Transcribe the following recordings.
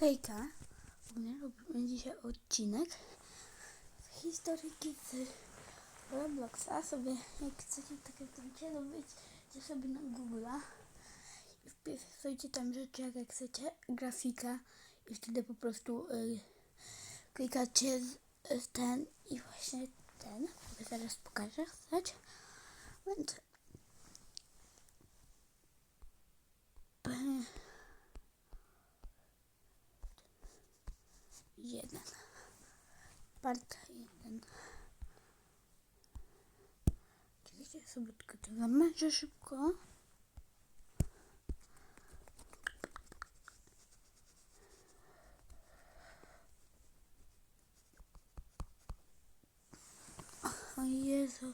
Hejka, ogólnie robimy dzisiaj odcinek historyki z Robloxa. Sobie, jak chcecie, tak jak chcecie, robicie sobie na Google'a i wpisujcie tam rzeczy, jak, chcecie, grafika i wtedy po prostu y, klikacie z, ten i właśnie ten, zaraz pokażę, chceć. Więc jeden. Part jeden. Czekajcie, sobie tylko to zamęczę szybko. O Jezu.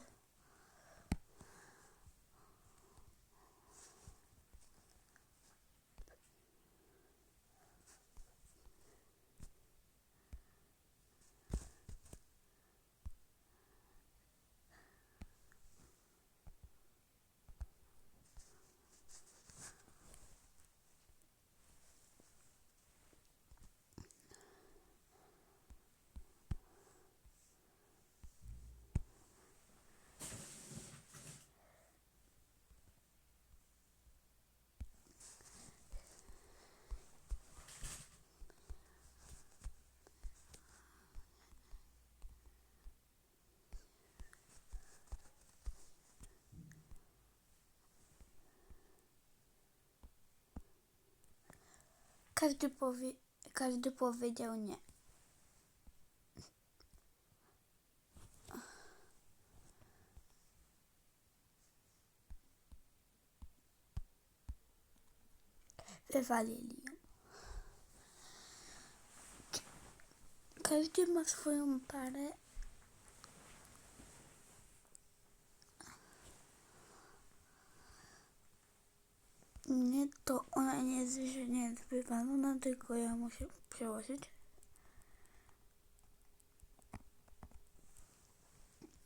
Każdy, powie, każdy powiedział nie. Wywalili ją. Każdy ma swoją parę. Nie, to ona nie jest, nie jest wywalona, tylko ja muszę przełożyć.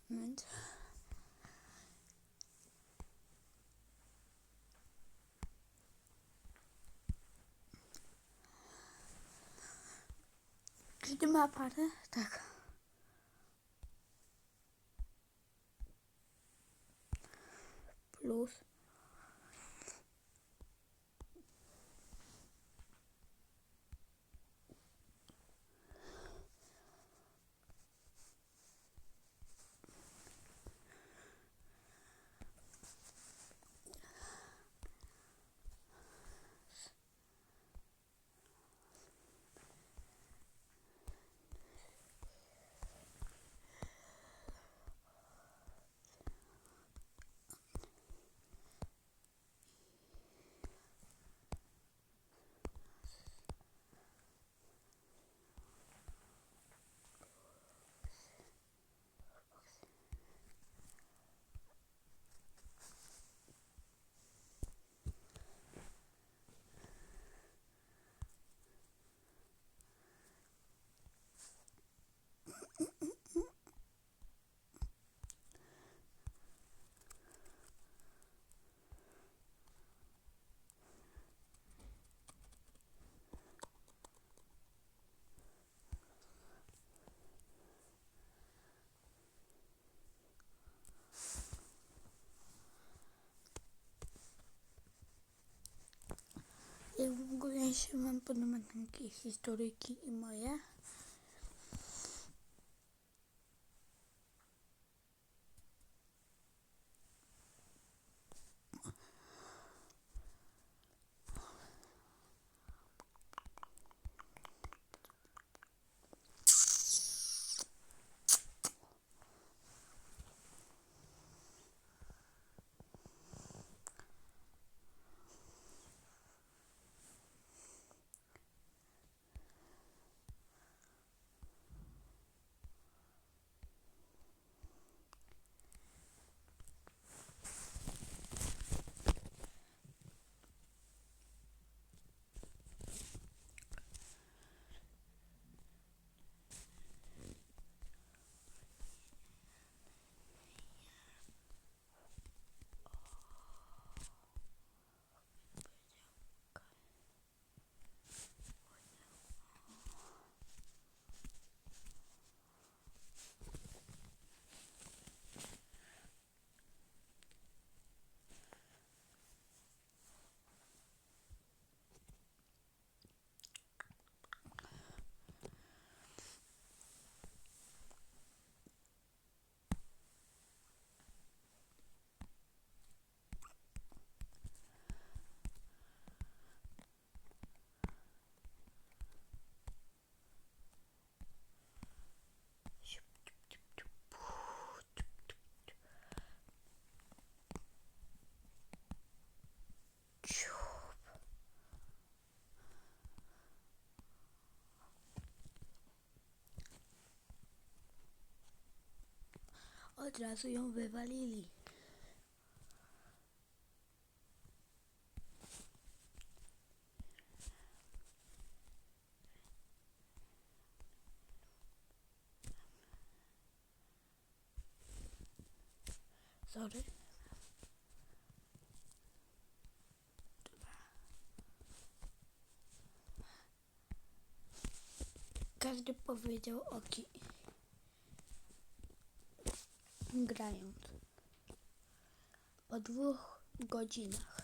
Więc... Każdy ma parę? Tak. Plus. W ogóle się wam podoba takie historyki i moje. Od razu ją wywalili. Sorry. Każdy powiedział oki. Grając. Po dwóch godzinach.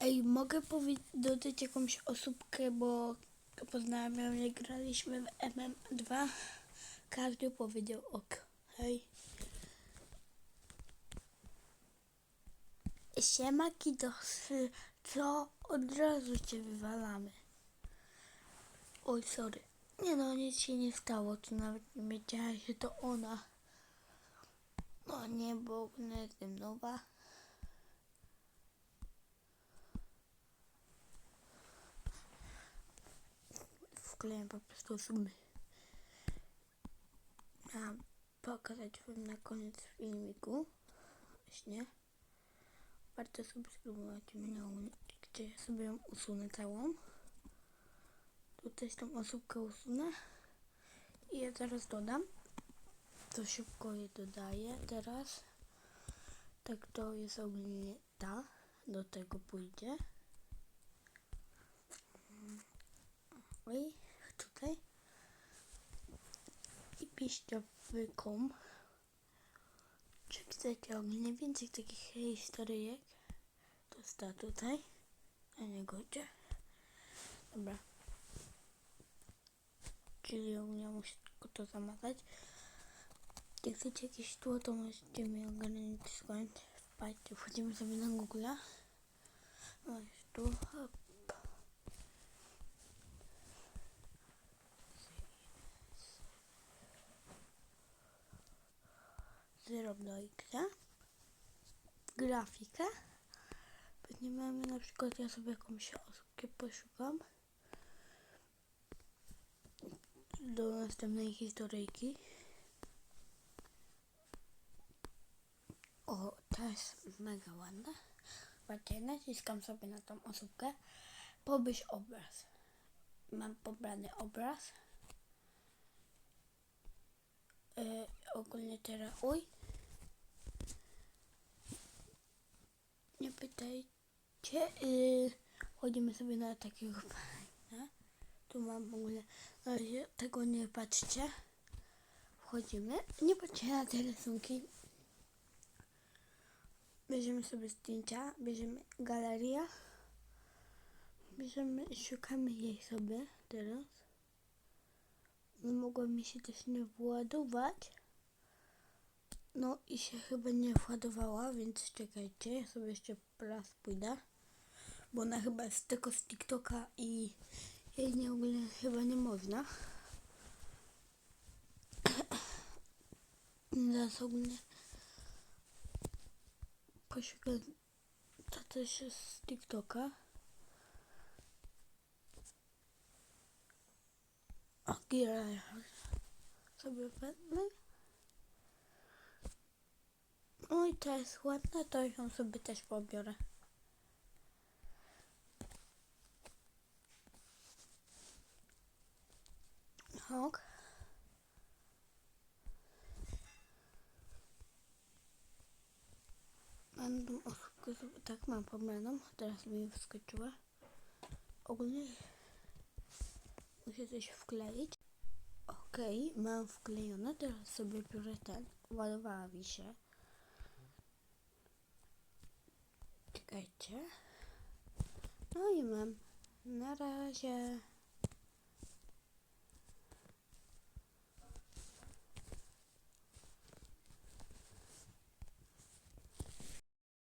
Ej, mogę dodać jakąś osóbkę, bo poznałem ją, jak graliśmy w MM2. Każdy powiedział ok. Hej. Siema Kidosy, co od razu cię wywalamy. Oj, sorry. Nie no, nic się nie stało, to nawet nie wiedziałem, że to ona. No nie, bo ona jestem nowa. Wklejam po prostu sumy. Miałam pokazać wam na koniec filmiku. Właśnie. Warto subskrybować mnie, gdzie ja sobie ją usunę całą. Tutaj tą osóbkę usunę. I ja zaraz dodam. To szybko je dodaję teraz. Tak to jest ogólnie ta. Do tego pójdzie. Oj, tutaj. I piściowyką. Czy chcecie ogólnie więcej takich historyjek? To sta tutaj. Na niego idzie. Dobra. Czyli ogólnie muszę tylko to zamazać. Jak chcecie jakieś tło, to możecie mi ogarnąć skąd. Wpadźcie, wchodzimy sobie na Google. No jest tu. Hop. X. Grafikę. Pewnie mamy na przykład, ja sobie jakąś osobkę poszukam. Do następnej historyjki. O, ta jest mega ładna. Patrzcie, naciskam sobie na tą osóbkę. Pobierz obraz. Mam pobrany obraz. Yy, ogólnie teraz, oj. Nie pytajcie. Yy, chodzimy sobie na takiego fajna. Tu mam w ogóle, na razie tego nie patrzcie. Wchodzimy. Nie patrzcie na te rysunki. Bierzemy sobie zdjęcia, bierzemy galeria. Bierzemy szukamy jej sobie teraz. Nie mogła mi się też nie władować. No i się chyba nie władowała, więc czekajcie, ja sobie jeszcze raz pójdę. Bo ona chyba jest tylko z TikToka i jej nie ogólnie chyba nie można. Zaraz ogólnie poszukam. To też z TikToka. O, Gira sobie wezmę. I ta jest ładna, to ją sobie też pobiorę. Ok. Mam tą osóbkę, sobie- tak mam pobraną, teraz mi wyskoczyła. Ogólnie muszę coś wkleić. Okej, mam wklejone, teraz sobie biorę ten. Ładowała mi się. Czekajcie. No i mam. Na razie.